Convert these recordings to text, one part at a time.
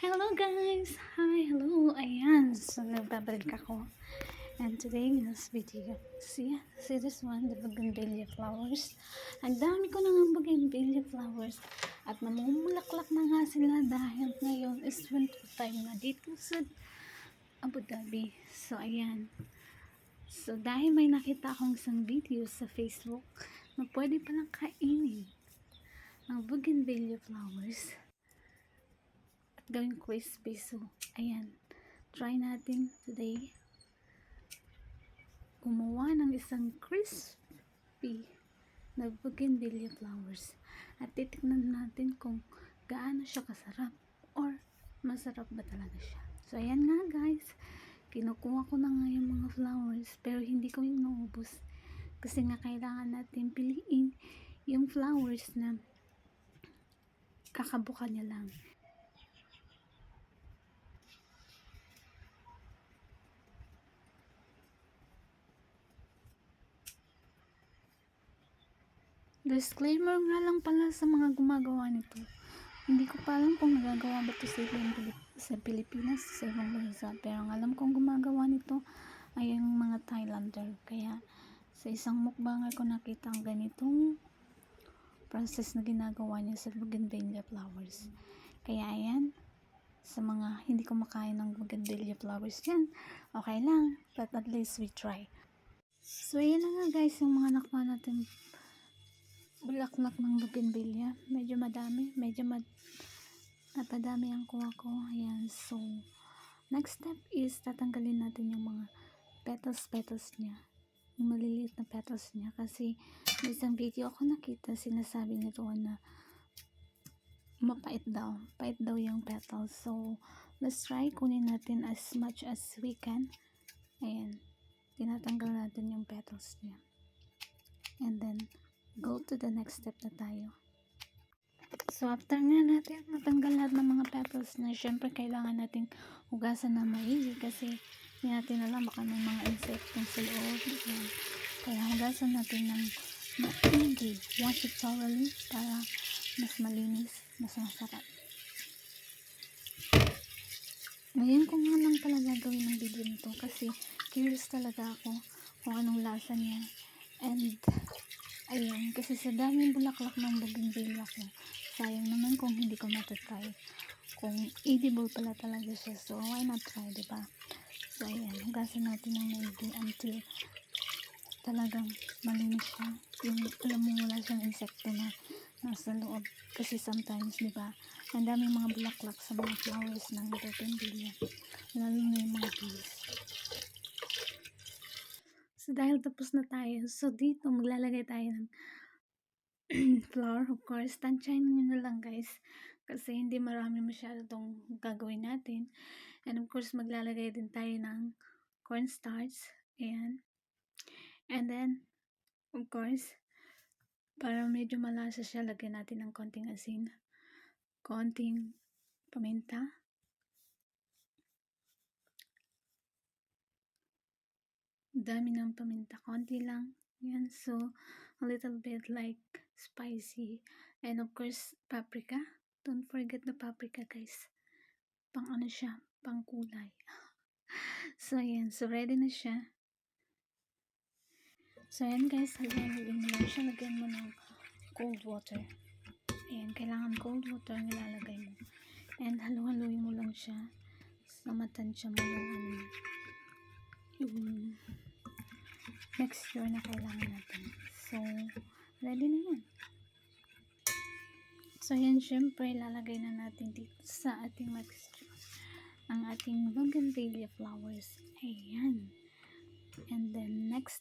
Hello guys! Hi! Hello! Ayan! So, nagbabalik ako. And today in this video, see, see this one, the bougainvillea flowers. Ang dami ko na ng bougainvillea flowers. At namumulaklak na nga sila dahil ngayon is winter time na dito sa Abu Dhabi. So, ayan. So, dahil may nakita akong isang video sa Facebook na pwede palang kainin ang bougainvillea flowers gawing crispy. So, ayan. Try natin today gumawa ng isang crispy na bougainvillea flowers. At titignan natin kung gaano siya kasarap or masarap ba talaga siya. So, ayan nga guys. Kinukuha ko na nga yung mga flowers pero hindi ko yung. Kasi nga kailangan natin piliin yung flowers na kakabuka niya lang. Disclaimer nga lang pala sa mga gumagawa nito. Hindi ko pa alam kung nagagawa ba ito sa, sa Pilipinas, sa ibang bansa. Pero ang alam kong gumagawa nito ay yung mga Thailander. Kaya sa isang mukbanger ko nakita ang ganitong process na ginagawa niya sa bougainvillea flowers. Kaya ayan, sa mga hindi kumakain ng bougainvillea flowers yan, okay lang. But at least we try. So, ayan na nga guys, yung mga nakuha natin bulaklak ng bougainvillea. Medyo madami. Medyo mad napadami ang kuha ko. Ayan. So, next step is tatanggalin natin yung mga petals-petals niya. Yung maliliit na petals niya. Kasi, may isang video ako nakita, sinasabi niya doon na mapait daw. Pait daw yung petals. So, let's try. Kunin natin as much as we can. Ayan. Tinatanggal natin yung petals niya. And then, go to the next step na tayo. So, after nga natin matanggal lahat ng mga petals na syempre kailangan nating hugasan na maigi kasi hindi natin alam baka may mga insektong sa loob. Yan. Kaya hugasan natin ng maigi. Wash it thoroughly para mas malinis, mas masarap. Ngayon ko nga lang pala gagawin ng video nito kasi curious talaga ako kung anong lasa niya. And Ayun, kasi sa daming bulaklak ng bougainvillea ko, sayang naman kung hindi ko matatry. Kung edible pala talaga siya, so why not try, di ba? So, ayan, hugasan natin ng maigi until talagang malinis siya. Yung, alam mo, wala siyang insekto na nasa loob. Kasi sometimes, di ba, ang daming mga bulaklak sa mga flowers ng bougainvillea. Lalo na yung mga bees. So, dahil tapos na tayo, so dito maglalagay tayo ng flour, of course. Tansyahin nyo na lang, guys. Kasi hindi marami masyado itong gagawin natin. And of course, maglalagay din tayo ng cornstarch. Ayan. And then, of course, para medyo malasa siya, lagyan natin ng konting asin. Konting paminta. Dami ng paminta, konti lang. Yan, so, a little bit like spicy. And of course, paprika. Don't forget the paprika, guys. Pang ano siya, pang kulay. so, yan. So, ready na siya. So, yan guys, haluin mo lang siya. Lagyan mo ng cold water. Ayan, kailangan cold water ang ilalagay mo. And halu-haluin mo lang siya. So, matansya mo yung ano, texture na kailangan natin. So, ready na yan. So, yan syempre, lalagay na natin dito sa ating mixture ang ating bougainvillea flowers. Ayan. And then, next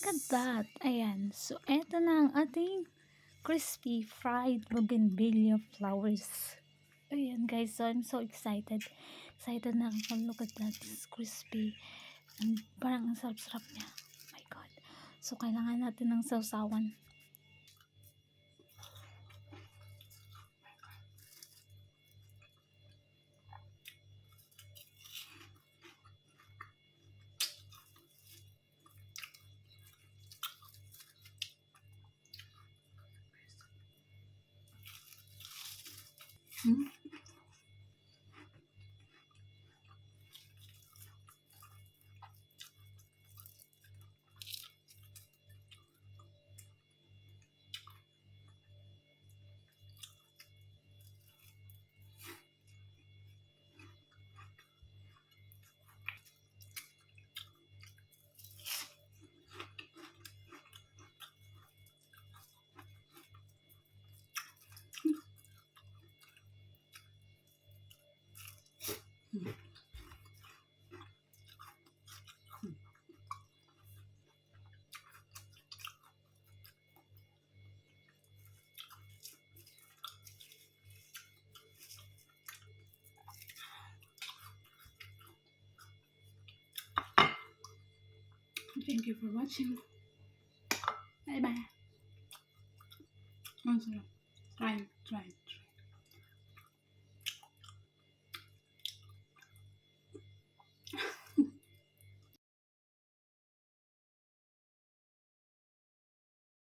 Look at that. Ayan. So, eto na ang ating crispy fried bougainvillea flowers. Ayan guys, so I'm so excited. Excited na ako. Look at that. It's crispy. And parang ang sarap-sarap niya. Oh my God. So, kailangan natin ng sausawan. Mm-hmm. Thank you for watching. Bye bye. Sarap. Try, try, try.